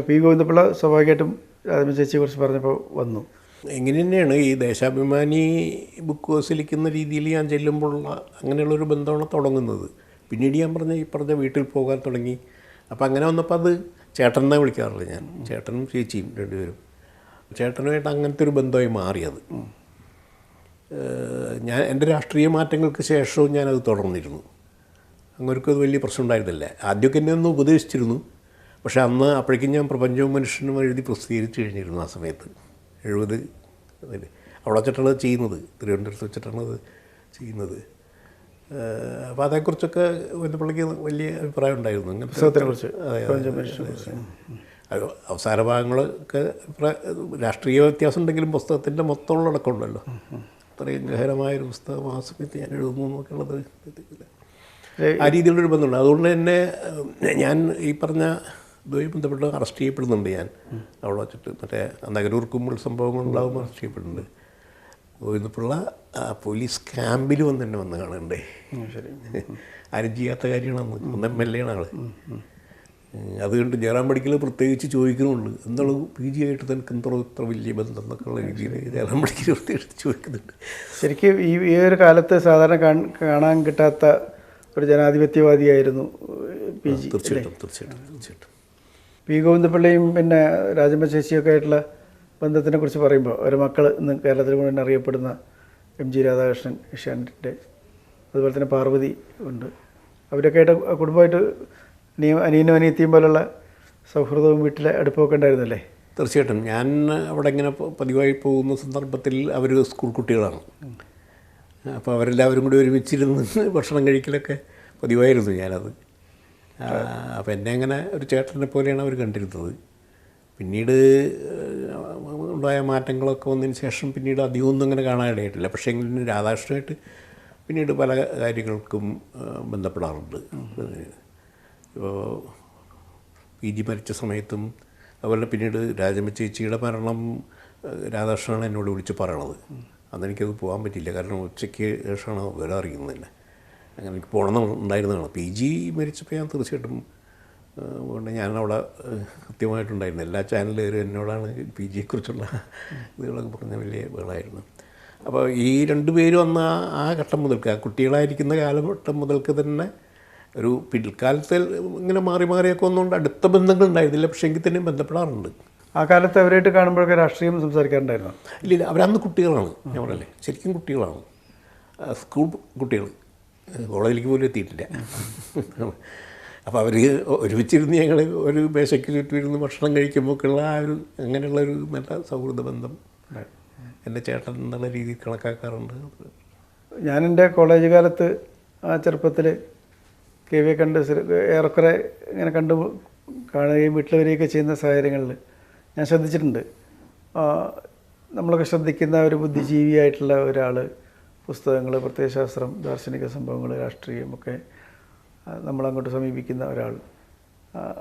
P Govinda Pillai സ്വാഭാവികമായിട്ടും രാധമ്മ ചേച്ചിയെ കുറിച്ച് പറഞ്ഞപ്പോൾ വന്നു. എങ്ങനെ തന്നെയാണ് ഈ ദേശാഭിമാനി ബുക്ക് ഹൗസിലിരിക്കുന്ന രീതിയിൽ ഞാൻ ചെല്ലുമ്പോഴുള്ള അങ്ങനെയുള്ളൊരു ബന്ധമാണ് തുടങ്ങുന്നത്. പിന്നീട് ഞാൻ പറഞ്ഞ ഈ പറഞ്ഞ വീട്ടിൽ പോകാൻ തുടങ്ങി. അപ്പോൾ അങ്ങനെ വന്നപ്പോൾ അത് ചേട്ടനെ വിളിക്കാറുള്ളത് ഞാൻ. ചേട്ടനും ചേച്ചിയും രണ്ടുപേരും. ചേട്ടനുമായിട്ട് അങ്ങനത്തെ ഒരു ബന്ധമായി മാറിയത്. ഞാൻ എന്റെ രാഷ്ട്രീയ മാറ്റങ്ങൾക്ക് ശേഷവും ഞാനത് തുടർന്നിരുന്നു. അങ്ങനെ ഒരു വലിയ പ്രശ്നം ഉണ്ടായിരുന്നില്ല. ആദ്യമൊക്കെ എന്നെ ഒന്ന് ഉപദേശിച്ചിരുന്നു. പക്ഷേ അന്ന് അപ്പോഴേക്കും ഞാൻ പ്രപഞ്ചവും മനുഷ്യനും എഴുതി പ്രസിദ്ധീകരിച്ച് കഴിഞ്ഞിരുന്നു ആ സമയത്ത്. എഴുപത് അവിടെ വെച്ചിട്ടാണ് ചെയ്യുന്നത്. തിരുവനന്തപുരത്ത് വെച്ചിട്ടാണ് അത് ചെയ്യുന്നത്. അപ്പോൾ അതേക്കുറിച്ചൊക്കെ വല്ലപ്പള്ളിക്ക് വലിയ അഭിപ്രായം ഉണ്ടായിരുന്നു. അങ്ങനെ പുസ്തകത്തെക്കുറിച്ച് അതെ, അവസാന ഭാഗങ്ങളൊക്കെ രാഷ്ട്രീയ വ്യത്യാസം ഉണ്ടെങ്കിലും പുസ്തകത്തിന്റെ മൊത്തമുള്ള അടക്കമുണ്ടല്ലോ. അത്രയും ഗഹനമായൊരു പുസ്തകം ആ സമയത്ത് ഞാൻ എഴുതുന്നു എന്നൊക്കെയുള്ളത് ഉള്ളത് ആ രീതിയിലുള്ളൊരു ബന്ധമുണ്ട്. അതുകൊണ്ട് തന്നെ ഞാൻ ഈ പറഞ്ഞ ഇതുമായി ബന്ധപ്പെട്ട് അറസ്റ്റ് ചെയ്യപ്പെടുന്നുണ്ട് ഞാൻ. അവിടെ വച്ചിട്ട് മറ്റേ നഗരൂർ കുമ്പിൾ സംഭവങ്ങളുണ്ടാകുമ്പോൾ അറസ്റ്റ് ചെയ്യപ്പെടുന്നുണ്ട്. ഗോവിന്ദപിള്ള പോലീസ് ക്യാമ്പിൽ വന്ന് തന്നെ വന്ന് കാണണ്ടേ ആരും ചെയ്യാത്ത കാര്യമാണ് ഒന്ന് എം എൽ എ ആണ് ആൾ. അതുകൊണ്ട് ജയറാം പഠിക്കൽ പ്രത്യേകിച്ച് ചോദിക്കുന്നുണ്ട്. എന്താണ് പി ജി ആയിട്ട് തനിക്ക് എന്തോ ഇത്ര വലിയ ബന്ധം എന്നൊക്കെയുള്ള രീതിയിൽ ജയറാം പഠിക്കൽ പ്രത്യേകിച്ച് ചോദിക്കുന്നുണ്ട്. ശരിക്കും ഈ ഈ ഒരു കാലത്ത് സാധാരണ കാണാൻ കിട്ടാത്ത ഒരു ജനാധിപത്യവാദിയായിരുന്നു പി ജി തീർച്ചയായിട്ടും തീർച്ചയായിട്ടും തീർച്ചയായിട്ടും. പി ഗോവിന്ദപിള്ളയും പിന്നെ രാജമ്മ ചേച്ചിയൊക്കെ ആയിട്ടുള്ള ബന്ധത്തിനെ കുറിച്ച് പറയുമ്പോൾ ഒരു മക്കൾ ഇന്ന് കേരളത്തിൽ മുഴുവൻ അറിയപ്പെടുന്ന എം ജി രാധാകൃഷ്ണൻ ഏഷ്യാനെറ്റിന്റെ അതുപോലെ തന്നെ പാർവതി ഉണ്ട്. അവരൊക്കെ ആയിട്ട് കുടുംബമായിട്ട് നിയമ അനിയനും അനിയത്തിയും പോലുള്ള സൗഹൃദവും വീട്ടിലെ അടുപ്പമൊക്കെ ഉണ്ടായിരുന്നല്ലേ? തീർച്ചയായിട്ടും. ഞാൻ അവിടെ ഇങ്ങനെ പതിവായി പോകുന്ന സന്ദർഭത്തിൽ അവർ സ്കൂൾ കുട്ടികളാണ്. അപ്പോൾ അവരെല്ലാവരും കൂടി ഒരുമിച്ചിരുന്ന് ഭക്ഷണം കഴിക്കലൊക്കെ പതിവായിരുന്നു ഞാനത്. ആ, അപ്പോൾ എന്നെ അങ്ങനെ ഒരു ചേട്ടനെ പോലെയാണ് അവർ കണ്ടിരുന്നത്. പിന്നീട് ഉണ്ടായ മാറ്റങ്ങളൊക്കെ വന്നതിന് ശേഷം പിന്നീട് അധികമൊന്നും അങ്ങനെ കാണാനിടയായിട്ടില്ല പക്ഷേ എങ്കിലും രാധാകൃഷ്ണനായിട്ട് പിന്നീട് പല കാര്യങ്ങൾക്കും ബന്ധപ്പെടാറുണ്ട്. ഇപ്പോൾ പി ജി മരിച്ച സമയത്തും അതുപോലെ പിന്നീട് രാജമ്മ ചേച്ചിയുടെ മരണം രാധാകൃഷ്ണനാണ് എന്നോട് വിളിച്ച് പറയണത്. അന്നെനിക്കത് പോകാൻ പറ്റിയില്ല. കാരണം ഉച്ചയ്ക്ക് ശേഷമാണ് വിവരം അറിയുന്നത് തന്നെ അങ്ങനെ എനിക്ക് പോകണം ഉണ്ടായിരുന്നതാണ്. പി ജി മരിച്ചപ്പോൾ ഞാൻ തീർച്ചയായിട്ടും അതുകൊണ്ട് ഞാനവിടെ കൃത്യമായിട്ടുണ്ടായിരുന്നു. എല്ലാ ചാനലുകാരും എന്നോടാണ് പി ജിയെക്കുറിച്ചുള്ള ഇതുകളൊക്കെ പറഞ്ഞ വലിയ വേളായിരുന്നു അപ്പോൾ ഈ രണ്ട് പേരും അന്ന് ആ- ആ ഘട്ടം മുതൽക്ക് ആ കുട്ടികളായിരിക്കുന്ന കാലഘട്ടം മുതൽക്ക് തന്നെ ഒരു പിൽക്കാലത്തിൽ ഇങ്ങനെ മാറി മാറിയൊക്കെ ഒന്നുകൊണ്ട് അടുത്ത ബന്ധങ്ങൾ ഉണ്ടായിരുന്നില്ല. പക്ഷേ എങ്കിൽ തന്നെയും ബന്ധപ്പെടാറുണ്ട്. ആ കാലത്ത് അവരായിട്ട് കാണുമ്പോഴൊക്കെ രാഷ്ട്രീയം സംസാരിക്കാറുണ്ടായിരുന്നു? ഇല്ല ഇല്ല അവരന്ന് കുട്ടികളാണ്. ഞാൻ പറഞ്ഞല്ലേ ശരിക്കും കുട്ടികളാണ്. സ്കൂൾ കുട്ടികൾ. കോളേജിലേക്ക് പോലും എത്തിയിട്ടില്ല. അപ്പോൾ അവർ ഒരുമിച്ചിരുന്ന് ഞങ്ങൾ ഒരു മേശയ്ക്ക് ചുറ്റും ഇരുന്ന് ഭക്ഷണം കഴിക്കുമ്പോഴൊക്കെയുള്ള ആ ഒരു അങ്ങനെയുള്ള ഒരു നല്ല സൗഹൃദ ബന്ധം എന്റെ ചേട്ടൻ എന്നുള്ള രീതിയിൽ കണക്കാക്കാറുണ്ട്. ഞാൻ എന്റെ കോളേജ് കാലത്ത് ആ ചെറുപ്പത്തിൽ കെ വിയെ കണ്ട് ഏറെക്കുറെ ഇങ്ങനെ കണ്ടു കാണുകയും വീട്ടിൽ വരികയൊക്കെ ചെയ്യുന്ന സാഹചര്യങ്ങളിൽ ഞാൻ ശ്രദ്ധിച്ചിട്ടുണ്ട്. നമ്മളൊക്കെ ശ്രദ്ധിക്കുന്ന ഒരു ബുദ്ധിജീവിയായിട്ടുള്ള ഒരാൾ പുസ്തകങ്ങൾ പ്രത്യയശാസ്ത്രം ദാർശനിക സംഭവങ്ങൾ രാഷ്ട്രീയം ഒക്കെ ആ, നമ്മളങ്ങോട്ട് സമീപിക്കുന്ന ഒരാൾ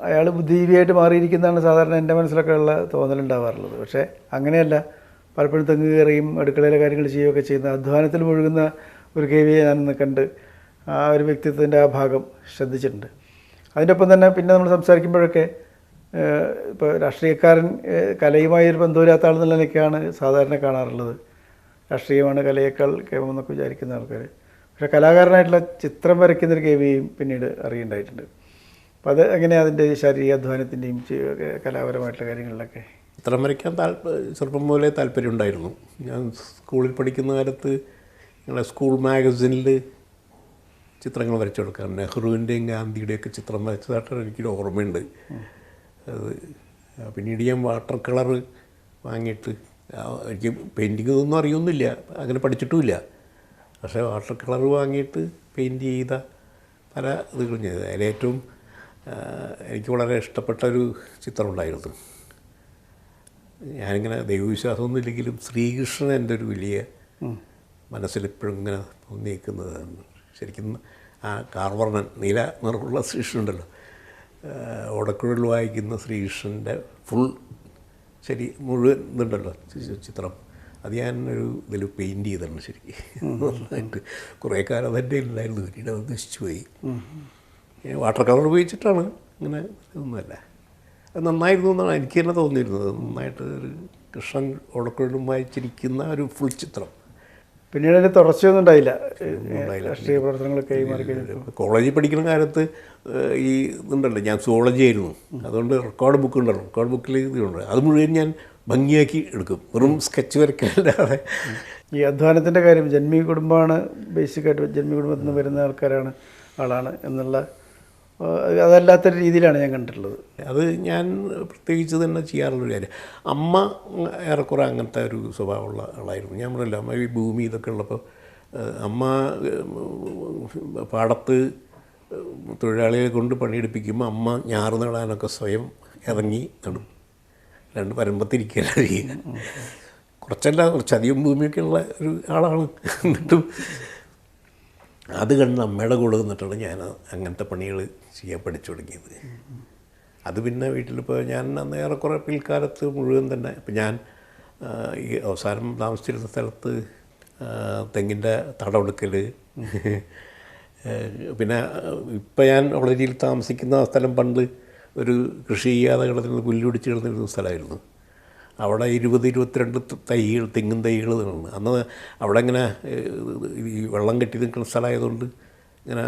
അയാൾ ബുദ്ധിജീവിയായിട്ട് മാറിയിരിക്കുന്നതാണ് സാധാരണ എന്റെ മനസ്സിലൊക്കെ ഉള്ള തോന്നലുണ്ടാവാറുള്ളത്. പക്ഷേ അങ്ങനെയല്ല. പലപ്പോഴും തെങ്ങ് കയറിയും അടുക്കളയിലെ കാര്യങ്ങൾ ചെയ്യുകയൊക്കെ ചെയ്യുന്ന അധ്വാനത്തിൽ മുഴുകുന്ന ഒരു കേവിയെ വിയെ ഞാനിന്ന് കണ്ട് ആ ഒരു വ്യക്തിത്വത്തിന്റെ ആ ഭാഗം ശ്രദ്ധിച്ചിട്ടുണ്ട്. അതിന്റെ ഒപ്പം തന്നെ പിന്നെ നമ്മൾ സംസാരിക്കുമ്പോഴൊക്കെ ഇപ്പോൾ രാഷ്ട്രീയക്കാരൻ കലയുമായി ഒരു ബന്ധമില്ലാത്ത ആൾ നിലയ്ക്കാണ് സാധാരണ കാണാറുള്ളത്. രാഷ്ട്രീയമാണ് കലയേക്കാൾ കേവലമെന്നൊക്കെ വിചാരിക്കുന്ന ആൾക്കാർ പക്ഷേ കലാകാരനായിട്ടുള്ള ചിത്രം വരയ്ക്കുന്ന ഒരു കവിയെയും പിന്നീട് അറിയുണ്ടായിട്ടുണ്ട്. അപ്പം അത് എങ്ങനെയാണ് അതിന്റെ ശാരീരിക അധ്വാനത്തിന്റെയും കലാപരമായിട്ടുള്ള കാര്യങ്ങളിലൊക്കെ? ചിത്രം വരയ്ക്കാൻ താല്പര്യം ചെറുപ്പം മുതലേ താല്പര്യം ഉണ്ടായിരുന്നു. ഞാൻ സ്കൂളിൽ പഠിക്കുന്ന കാലത്ത് ഞങ്ങളുടെ സ്കൂൾ മാഗസിനിൽ ചിത്രങ്ങൾ വരച്ചു കൊടുക്കാൻ. നെഹ്റുവിന്റെയും ഗാന്ധിയുടെയൊക്കെ ചിത്രം വരച്ചതായിട്ട് എനിക്കൊരു ഓർമ്മയുണ്ട്. അത് പിന്നീട് ഞാൻ വാട്ടർ കളർ വാങ്ങിയിട്ട് എനിക്ക് പെയിന്റിങ് ഒന്നും അറിയൊന്നുമില്ല. അങ്ങനെ പഠിച്ചിട്ടുമില്ല. പക്ഷേ വാട്ടർ കളർ വാങ്ങിയിട്ട് പെയിന്റ് ചെയ്ത പല ഇതുകളും ചെയ്തത് അതിലേറ്റവും എനിക്ക് വളരെ ഇഷ്ടപ്പെട്ട ഒരു ചിത്രം ഉണ്ടായിരുന്നു. ഞാനിങ്ങനെ ദൈവവിശ്വാസമൊന്നും ഇല്ലെങ്കിലും ശ്രീകൃഷ്ണൻ എന്റെ ഒരു വലിയ മനസ്സിലിപ്പോഴും ഇങ്ങനെ തോന്നിയേക്കുന്നതാണ്. ശരിക്കും ആ കാർവർണൻ നീല നിറമുള്ള ശ്രീകൃഷ്ണൻ ഉണ്ടല്ലോ ഓടക്കുഴൽ വായിക്കുന്ന ശ്രീകൃഷ്ണന്റെ ഫുൾ ശരി മുഴുവൻ ഇതുണ്ടല്ലോ ചിത്രം. അത് ഞാൻ ഒരു ഇതിൽ പെയിന്റ് ചെയ്തിട്ടുണ്ട് ശരിക്കും. നന്നായിട്ട്. കുറേ കാലം തന്നെ ഉണ്ടായിരുന്നു പിന്നീട് അത് നശിച്ചു പോയി. വാട്ടർ കളർ ഉപയോഗിച്ചിട്ടാണ് ഇങ്ങനെ ഒന്നുമല്ല അത് നന്നായിരുന്നു എന്നാണ് എനിക്ക് തന്നെ തോന്നിയിരുന്നത്. നന്നായിട്ട് ഒരു കൃഷ്ണൻ ഓടക്കുഴലും വായിച്ചിരിക്കുന്ന ഒരു ഫുൾ ചിത്രം. പിന്നീട് അതിന്റെ തുടർച്ചയൊന്നും ഉണ്ടായില്ല. രാഷ്ട്രീയ പ്രവർത്തനങ്ങളൊക്കെ കോളേജിൽ പഠിക്കുന്ന കാലത്ത് ഈ ഇതുണ്ടല്ലോ ഞാൻ സുവോളജി ആയിരുന്നു. അതുകൊണ്ട് റെക്കോർഡ് ബുക്ക് ഉണ്ടല്ലോ. റെക്കോർഡ് ബുക്കിൽ ഇതുണ്ട്. അത് മുഴുവൻ ഞാൻ ഭംഗിയാക്കി എടുക്കും. വെറും സ്കെച്ച് വരയ്ക്കല്ലാതെ ഈ അധ്വാനത്തിന്റെ കാര്യം ജന്മി കുടുംബമാണ് ബേസിക്കായിട്ട് ജന്മി കുടുംബത്തിൽ നിന്ന് വരുന്ന ആൾക്കാരാണ് ആളാണ് എന്നുള്ള അതല്ലാത്ത രീതിയിലാണ് ഞാൻ കണ്ടിട്ടുള്ളത്. അത് ഞാൻ പ്രത്യേകിച്ച് തന്നെ ചെയ്യാറുള്ളൊരു കാര്യം. അമ്മ ഏറെക്കുറെ അങ്ങനത്തെ ഒരു സ്വഭാവമുള്ള ആളായിരുന്നു. ഞാൻ പറയില്ല അമ്മ ഈ ഭൂമി ഇതൊക്കെ ഉള്ളപ്പോൾ അമ്മ പാടത്ത് തൊഴിലാളികളെ കൊണ്ട് പണിയെടുപ്പിക്കുമ്പോൾ അമ്മ ഞാറ് നടാനൊക്കെ സ്വയം ഇറങ്ങി നടും. രണ്ട് പരമ്പത്തിരിക്കുകയല്ല കുറച്ചല്ല കുറച്ചധികം ഭൂമിയൊക്കെ ഉള്ള ഒരു ആളാണ്. എന്നിട്ടും അത് കണ്ട് അമ്മയുടെ കൂടെ നിന്നിട്ടാണ് ഞാൻ അങ്ങനത്തെ പണികൾ ചെയ്യാൻ പഠിച്ചു തുടങ്ങിയത്. അത് പിന്നെ വീട്ടിലിപ്പോൾ ഞാൻ അന്ന് ഏറെക്കുറെ പിൽക്കാലത്ത് മുഴുവൻ തന്നെ ഇപ്പം ഞാൻ ഈ അവസാനം താമസിച്ചിരുന്ന സ്ഥലത്ത് തെങ്ങിന്റെ തടമെടുക്കൽ. പിന്നെ ഇപ്പം ഞാൻ വളരിയിൽ താമസിക്കുന്ന സ്ഥലം പണ്ട് ഒരു കൃഷി ചെയ്യാതെ കിടന്നിരുന്ന പുല്ലുപിടിച്ച് കിടന്നിരുന്ന സ്ഥലമായിരുന്നു. അവിടെ ഇരുപത് ഇരുപത്തിരണ്ട് തൈകൾ തെങ്ങും തൈകൾ നിന്നു അന്ന് അവിടെ ഇങ്ങനെ ഈ വെള്ളം കെട്ടി നിൽക്കുന്ന സ്ഥലമായതുകൊണ്ട് ഇങ്ങനെ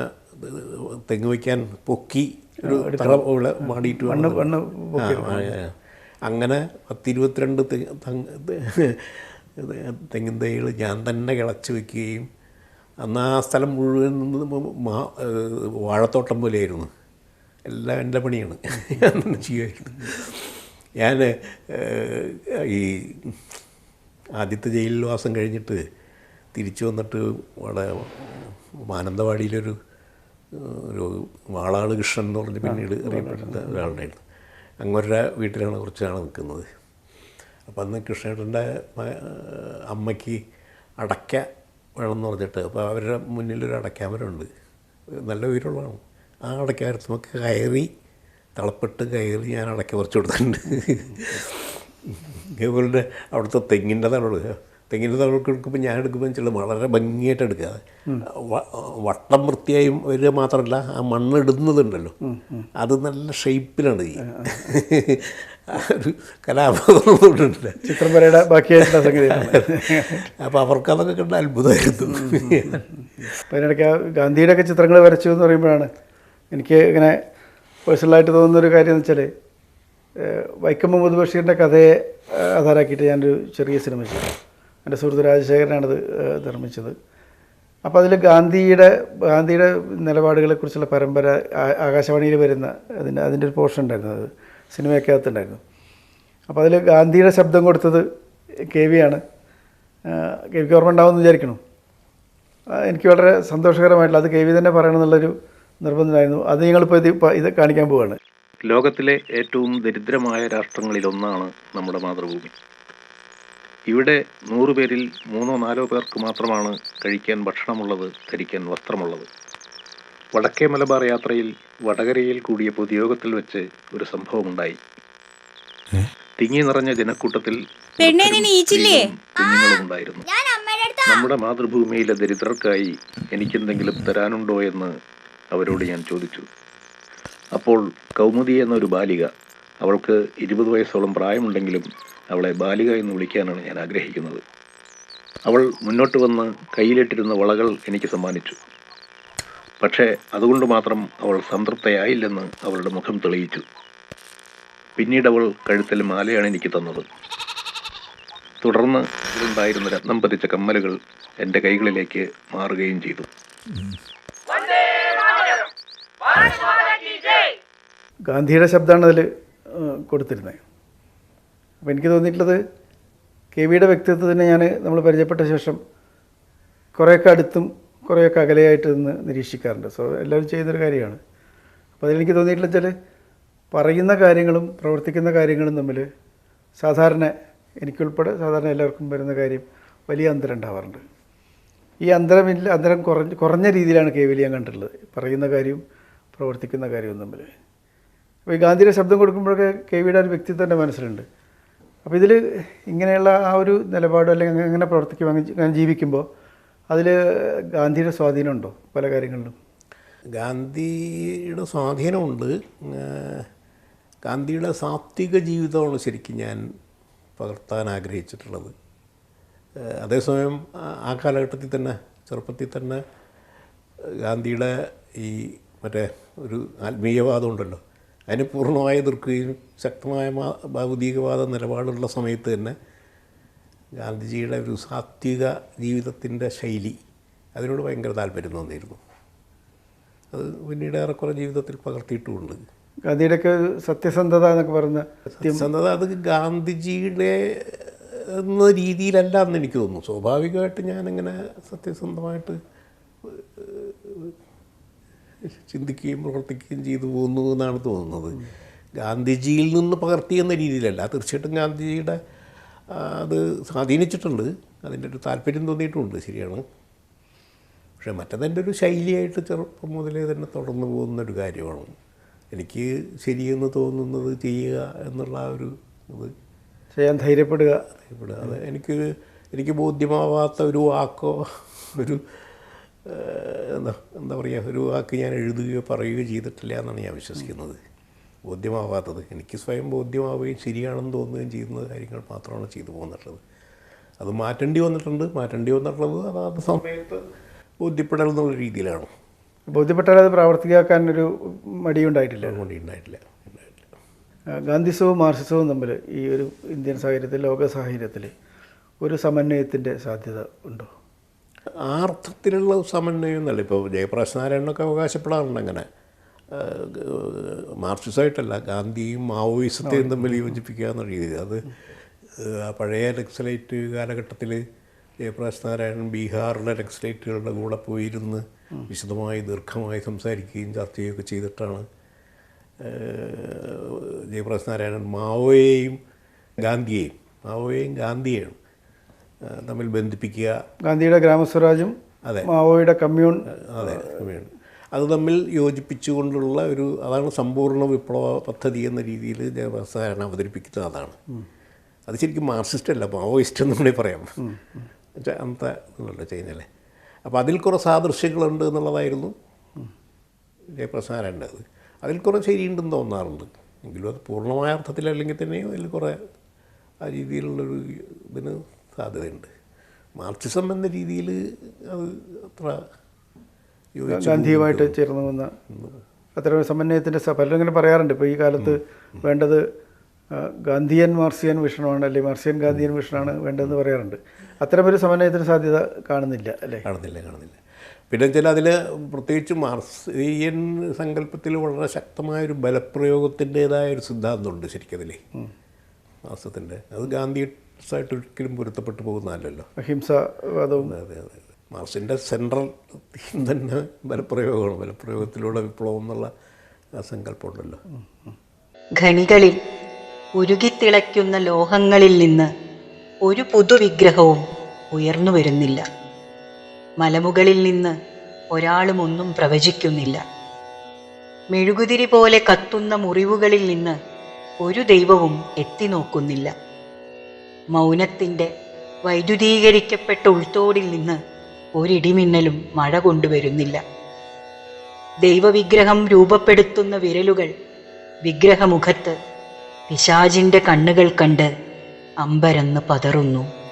തെങ്ങ് വയ്ക്കാൻ പൊക്കി ഒരു തറ പോലെ മാടിയിട്ട്. അങ്ങനെ പത്തിരുപത്തിരണ്ട് തെങ്ങിൻ തൈകൾ ഞാൻ തന്നെ കിളച്ച് വെക്കുകയും അന്ന് ആ സ്ഥലം മുഴുവൻ മാ വാഴത്തോട്ടം പോലെയായിരുന്നു. എല്ലാം എന്റെ പണിയാണ്. ഞാൻ തന്നെ ചെയ്യുമായിരുന്നു. ഞാൻ ഈ ആദ്യത്തെ ജയിലിൽ വാസം കഴിഞ്ഞിട്ട് തിരിച്ചു വന്നിട്ട് അവിടെ മാനന്തവാടിയിലൊരു ഒരു വാളാൾ കൃഷ്ണൻ എന്ന് പറഞ്ഞ് പിന്നീട് അറിയപ്പെടുന്ന ഒരാളുണ്ടായിരുന്നു. അങ്ങൊരു വീട്ടിലാണ് കുറച്ച് നാൾ നിൽക്കുന്നത്. അപ്പം അന്ന് കൃഷ്ണേട്ടന്റെ അമ്മയ്ക്ക് അടയ്ക്ക വേണമെന്ന് പറഞ്ഞിട്ട് അപ്പോൾ അവരുടെ മുന്നിലൊരു അടയ്ക്കാമരുണ്ട് നല്ല ഉയരമുള്ളതാണ്. ആ അടയ്ക്കാമരത്തുമൊക്കെ കയറി തളപ്പെട്ട് കയറി ഞാൻ അടയ്ക്ക കുറച്ച് കൊടുത്തിട്ടുണ്ട്. അതുപോലെ അവിടുത്തെ തെങ്ങിന്റെ തളവ് തെങ്ങിന്റെ തളവ് എടുക്കുമ്പോൾ ഞാൻ എടുക്കുമ്പോൾ ചില വളരെ ഭംഗിയായിട്ട് എടുക്കുക. വട്ടം വൃത്തിയായും വരിക മാത്രമല്ല ആ മണ്ണ് ഇടുന്നതുണ്ടല്ലോ. അത് നല്ല ഷേപ്പിലാണ് ചെയ്യുക ഒരു കലാബോധമുണ്ടല്ല ചിത്രം വരയുടെ ബാക്കിയായിട്ടുള്ള സംഗതി അപ്പോൾ അവർക്ക് അതൊക്കെ കണ്ട അത്ഭുതമായിരുന്നു. അതിനിടയ്ക്ക് ഗാന്ധിയുടെ ഒക്കെ ചിത്രങ്ങൾ വരച്ചു എന്ന് പറയുമ്പോഴാണ് എനിക്ക് ഇങ്ങനെ പേഴ്സണലായിട്ട് തോന്നുന്നൊരു കാര്യം എന്ന് വെച്ചാൽ വൈക്കം മുഹമ്മദ് ബഷീറിന്റെ കഥയെ ആധാരാക്കിയിട്ട് ഞാനൊരു ചെറിയ സിനിമ ചെയ്തു. എന്റെ സുഹൃത്ത് രാജശേഖരനാണത് നിർമ്മിച്ചത്. അപ്പോൾ അതിൽ ഗാന്ധിയുടെ ഗാന്ധിയുടെ നിലപാടുകളെക്കുറിച്ചുള്ള പരമ്പര ആകാശവാണിയിൽ വരുന്ന അതിന്റെ അതിന്റെ ഒരു പോർഷൻ ഉണ്ടായിരുന്നു അത് സിനിമയ്ക്കകത്തുണ്ടായിരുന്നു അപ്പോൾ അതിൽ ഗാന്ധിയുടെ ശബ്ദം കൊടുത്തത് കെ വി ആണ് കെ വിക്ക് ഓർമ്മ ഉണ്ടാവുമെന്ന് വിചാരിക്കണം? എനിക്ക് വളരെ സന്തോഷകരമായിട്ടുള്ള അത് കെ വി തന്നെ പറയണം എന്നുള്ളൊരു നിർബന്ധമായിരുന്നു. അത് ഞങ്ങളിപ്പോൾ ഇത് ഇപ്പം ഇത് കാണിക്കാൻ പോവുകയാണ് ലോകത്തിലെ ഏറ്റവും ദരിദ്രമായ രാഷ്ട്രങ്ങളിലൊന്നാണ് നമ്മുടെ മാതൃഭൂമി. ഇവിടെ നൂറ് പേരിൽ മൂന്നോ നാലോ പേർക്ക് മാത്രമാണ് കഴിക്കാൻ ഭക്ഷണമുള്ളത് ധരിക്കാൻ വസ്ത്രമുള്ളത്. വടക്കേ മലബാർ യാത്രയിൽ വടകരയിൽ കൂടിയ പൊതുയോഗത്തിൽ വെച്ച് ഒരു സംഭവമുണ്ടായി. തിങ്ങി നിറഞ്ഞ ജനക്കൂട്ടത്തിൽ ഉണ്ടായിരുന്നു നമ്മുടെ മാതൃഭൂമിയിലെ ദരിദ്രർക്കായി എനിക്കെന്തെങ്കിലും തരാനുണ്ടോ എന്ന് അവരോട് ഞാൻ ചോദിച്ചു. അപ്പോൾ കൗമുദി എന്നൊരു ബാലിക അവൾക്ക് ഇരുപത് വയസ്സോളം പ്രായമുണ്ടെങ്കിലും അവളെ ബാലിക എന്ന് വിളിക്കാനാണ് ഞാൻ ആഗ്രഹിക്കുന്നത്. അവൾ മുന്നോട്ട് വന്ന് കയ്യിലിട്ടിരുന്ന വളകൾ എനിക്ക് സമ്മാനിച്ചു. പക്ഷേ അതുകൊണ്ട് മാത്രം അവൾ സംതൃപ്തയായില്ലെന്ന് അവളുടെ മുഖം തെളിയിച്ചു. പിന്നീട് അവൾ കഴുത്തിൽ മാലയാണ് എനിക്ക് തന്നത്. തുടർന്ന് ഉണ്ടായിരുന്ന രത്നം പതിച്ച കമ്മലുകൾ എന്റെ കൈകളിലേക്ക് മാറുകയും ചെയ്തു. ഗാന്ധിയുടെ ശബ്ദമാണ് അതിൽ കൊടുത്തിരുന്നത്. അപ്പോൾ എനിക്ക് തോന്നിയിട്ടുള്ളത് കെ വിയുടെ വ്യക്തിത്വത്തിനെ ഞാൻ നമ്മൾ പരിചയപ്പെട്ട ശേഷം കുറേയൊക്കെ അടുത്തും കുറേയൊക്കെ അകലെയായിട്ട് നിന്ന് നിരീക്ഷിക്കാറുണ്ട്. സോ എല്ലാവരും ചെയ്യുന്നൊരു കാര്യമാണ്. അപ്പോൾ അതിലെനിക്ക് തോന്നിയിട്ടുള്ള വെച്ചാൽ പറയുന്ന കാര്യങ്ങളും പ്രവർത്തിക്കുന്ന കാര്യങ്ങളും തമ്മിൽ സാധാരണ എനിക്കുൾപ്പെടെ സാധാരണ എല്ലാവർക്കും വരുന്ന കാര്യം വലിയ അന്തരം ഉണ്ടാവാറുണ്ട്. ഈ അന്തരമില്ല അന്തരം കുറഞ്ഞ കുറഞ്ഞ രീതിയിലാണ് കെ വിൽ ഞാൻ കണ്ടിട്ടുള്ളത്. പറയുന്ന കാര്യവും പ്രവർത്തിക്കുന്ന കാര്യവും തമ്മിൽ. അപ്പോൾ ഈ ഗാന്ധിയുടെ ശബ്ദം കൊടുക്കുമ്പോഴൊക്കെ കെ വിയുടെ ഒരു വ്യക്തിത്വം എന്റെ മനസ്സിലുണ്ട്. അപ്പോൾ ഇതിൽ ഇങ്ങനെയുള്ള ആ ഒരു നിലപാട് അല്ലെങ്കിൽ അങ്ങനെ പ്രവർത്തിക്കും അങ്ങനെ ജീവിക്കുമ്പോൾ അതിൽ ഗാന്ധിയുടെ സ്വാധീനമുണ്ടോ പല കാര്യങ്ങളിലും? ഗാന്ധിയുടെ സ്വാധീനമുണ്ട്. ഗാന്ധിയുടെ സാത്വിക ജീവിതമാണ് ശരിക്കും ഞാൻ പകർത്താൻ ആഗ്രഹിച്ചിട്ടുള്ളത്. അതേസമയം ആ കാലഘട്ടത്തിൽ തന്നെ ചെറുപ്പത്തിൽ തന്നെ ഗാന്ധിയുടെ ഈ മറ്റേ ഒരു ആത്മീയവാദം ഉണ്ടല്ലോ. അതിന് പൂർണമായി എതിർക്കുകയും ശക്തമായ ഭൗതികവാദ നിലപാടുള്ള സമയത്ത് തന്നെ ഗാന്ധിജിയുടെ ഒരു സാത്വിക ജീവിതത്തിന്റെ ശൈലി അതിനോട് ഭയങ്കര താല്പര്യം തോന്നിയിരുന്നു. അത് പിന്നീട് ഏറെക്കുറെ ജീവിതത്തിൽ പകർത്തിയിട്ടുമുണ്ട്. ഗാന്ധിയുടെയൊക്കെ ഒക്കെ സത്യസന്ധത എന്നൊക്കെ പറഞ്ഞ സത്യസന്ധത അത് ഗാന്ധിജിയുടെ എന്ന രീതിയിലല്ല എന്ന് എനിക്ക് തോന്നുന്നു. സ്വാഭാവികമായിട്ട് ഞാനിങ്ങനെ സത്യസന്ധമായിട്ട് ചിന്തിക്കുകയും പ്രവർത്തിക്കുകയും ചെയ്തു പോകുന്നു എന്നാണ് തോന്നുന്നത്. ഗാന്ധിജിയിൽ നിന്ന് പകർത്തി എന്ന രീതിയിലല്ല. തീർച്ചയായിട്ടും ഗാന്ധിജിയുടെ അത് സ്വാധീനിച്ചിട്ടുണ്ട്. അതിന്റെ ഒരു താല്പര്യം തോന്നിയിട്ടുണ്ട്. ശരിയാണ്. പക്ഷേ മറ്റതെന്റെ ഒരു ശൈലിയായിട്ട് ചെറുപ്പം മുതലേ തന്നെ തുടർന്നു പോകുന്ന ഒരു കാര്യമാണ്. എനിക്ക് ശരിയെന്ന് തോന്നുന്നത് ചെയ്യുക എന്നുള്ള ഒരു ഇത് ചെയ്യാൻ ധൈര്യപ്പെടുക. ധൈര്യപ്പെടുക. അത് എനിക്ക് എനിക്ക് ബോധ്യമാവാത്ത ഒരു വാക്കോ ഒരു എന്താ എന്താ പറയുക ഒരു വാക്ക് ഞാൻ എഴുതുകയോ പറയുകയോ ചെയ്തിട്ടില്ല എന്നാണ് ഞാൻ വിശ്വസിക്കുന്നത്. ബോധ്യമാവാത്തത്. എനിക്ക് സ്വയം ബോധ്യമാവുകയും ശരിയാണെന്ന് തോന്നുകയും ചെയ്യുന്ന കാര്യങ്ങൾ മാത്രമാണ് ചെയ്തു പോന്നിട്ടുള്ളത്. അത് മാറ്റേണ്ടി വന്നിട്ടുണ്ട്. മാറ്റേണ്ടി വന്നിട്ടുള്ളത് അതാത് സമയത്ത് ബോധ്യപ്പെടൽ എന്നുള്ള രീതിയിലാണ്. ബോധ്യപ്പെട്ടാൽ അത് പ്രാവർത്തികമാക്കാൻ ഒരു മടിയുണ്ടായിട്ടില്ല. അതുകൊണ്ട് ഉണ്ടായിട്ടില്ല. ഗാന്ധിസവും മാർസിസവും തമ്മിൽ ഈ ഒരു ഇന്ത്യൻ സാഹചര്യത്തിൽ ലോക സാഹചര്യത്തിൽ ഒരു സമന്വയത്തിന്റെ സാധ്യത ഉണ്ടോ? ആ അർത്ഥത്തിലുള്ള സമന്വയം എന്നല്ല. ഇപ്പോൾ ജയപ്രകാശ് നാരായണനൊക്കെ അവകാശപ്പെടാറുണ്ട് അങ്ങനെ. മാർക്സിസമായിട്ടല്ല ഗാന്ധിയും മാവോയിസത്തെയും തമ്മിൽ യോജിപ്പിക്കുക എന്ന രീതി അത് ആ പഴയ ലെക്സലേറ്റ് കാലഘട്ടത്തിൽ ജയപ്രകാശ് നാരായണൻ ബീഹാറിലെ ലെക്സലേറ്റുകളുടെ കൂടെ പോയിരുന്ന് വിശദമായി ദീർഘമായി സംസാരിക്കുകയും ചർച്ച ചെയ്യുകയൊക്കെ ചെയ്തിട്ടാണ് ജയപ്രകാശ് നാരായണൻ മാവോയെയും ഗാന്ധിയെയും മാവോയെയും ഗാന്ധിയെയും തമ്മിൽ ബന്ധിപ്പിക്കുക. ഗാന്ധിയുടെ ഗ്രാമസ്വരാജും അതെ. മാവോയുടെ കമ്മ്യൂൺ അതെ കമ്മ്യൂൺ. അത് തമ്മിൽ യോജിപ്പിച്ചുകൊണ്ടുള്ള ഒരു അതാണ് സമ്പൂർണ വിപ്ലവ പദ്ധതി എന്ന രീതിയിൽ ജയപ്രസാദ് അവതരിപ്പിക്കുന്നത് അതാണ്. അത് ശരിക്കും മാർക്സിസ്റ്റ് അല്ല മാവോയിസ്റ്റ് എന്ന് വേണമെങ്കിൽ പറയാം. അന്നത്തെ ഇതുണ്ടല്ലോ ചൈനയിലെ അപ്പോൾ അതിൽ കുറേ സാദൃശ്യങ്ങളുണ്ട് എന്നുള്ളതായിരുന്നു ജയപ്രസാരന്റെ അത്. അതിൽ കുറേ ശരിയുണ്ടെന്ന് തോന്നാറുണ്ട്. എങ്കിലും അത് പൂർണമായ അർത്ഥത്തിലല്ലെങ്കിൽ തന്നെയും അതിൽ കുറേ ആ രീതിയിലുള്ളൊരു ഇതിന് സാധ്യതയുണ്ട്. മാർക്സിസം എന്ന രീതിയിൽ അത് അത്ര ഗാന്ധിയുമായിട്ട് ചേർന്ന് വന്ന അത്തരം സമന്വയത്തിന്റെ പലരും ഇങ്ങനെ പറയാറുണ്ട്. ഇപ്പോൾ ഈ കാലത്ത് വേണ്ടത് ഗാന്ധിയൻ മാർസിയൻ വിഷണമാണ് അല്ലെങ്കിൽ മാർസിയൻ ഗാന്ധിയൻ വിഷണമാണ് വേണ്ടതെന്ന് പറയാറുണ്ട്. അത്തരമൊരു സമന്വയത്തിന് സാധ്യത കാണുന്നില്ല അല്ലേ? കാണുന്നില്ല കാണുന്നില്ല. പിന്നെ ചില അതിൽ പ്രത്യേകിച്ച് മാർസിയൻ സങ്കല്പത്തിൽ വളരെ ശക്തമായൊരു ബലപ്രയോഗത്തിന്റേതായ ഒരു സിദ്ധാന്തമുണ്ട് ശരിക്കതിലേ മാർസത്തിന്റെ അത് ഗാന്ധിയസായിട്ട് ഒരിക്കലും പൊരുത്തപ്പെട്ടു പോകുന്നതല്ലല്ലോ. അഹിംസാവാദവും അതെ അതെ അതെ. മാർസിന്റെ സെൻട്രൽ തീം തന്നെ ബലപ്രയോഗമാണ്. ബലപ്രയോഗത്തിലൂടെ വിപ്ലവം എന്നുള്ള സങ്കല്പമുണ്ടല്ലോ. ഖനികളിൽ ഉരുകിത്തിളയ്ക്കുന്ന ലോഹങ്ങളിൽ നിന്ന് ഒരു പുതുവിഗ്രഹവും ഉയർന്നു വരുന്നില്ല. മലമുകളിൽ നിന്ന് ഒരാളും ഒന്നും പ്രവചിക്കുന്നില്ല. മെഴുകുതിരി പോലെ കത്തുന്ന മുറിവുകളിൽ നിന്ന് ഒരു ദൈവവും എത്തി നോക്കുന്നില്ല. മൗനത്തിന്റെ വൈദ്യുതീകരിക്കപ്പെട്ട ഉൾത്തോടിൽ നിന്ന് ഒരിടിമിന്നലും മഴ കൊണ്ടുവരുന്നില്ല. ദൈവവിഗ്രഹം രൂപപ്പെടുത്തുന്ന വിരലുകൾ വിഗ്രഹമുഖത്ത് പിശാജിന്റെ കണ്ണുകൾ കണ്ട് അമ്പരന്ന് പതറുന്നു.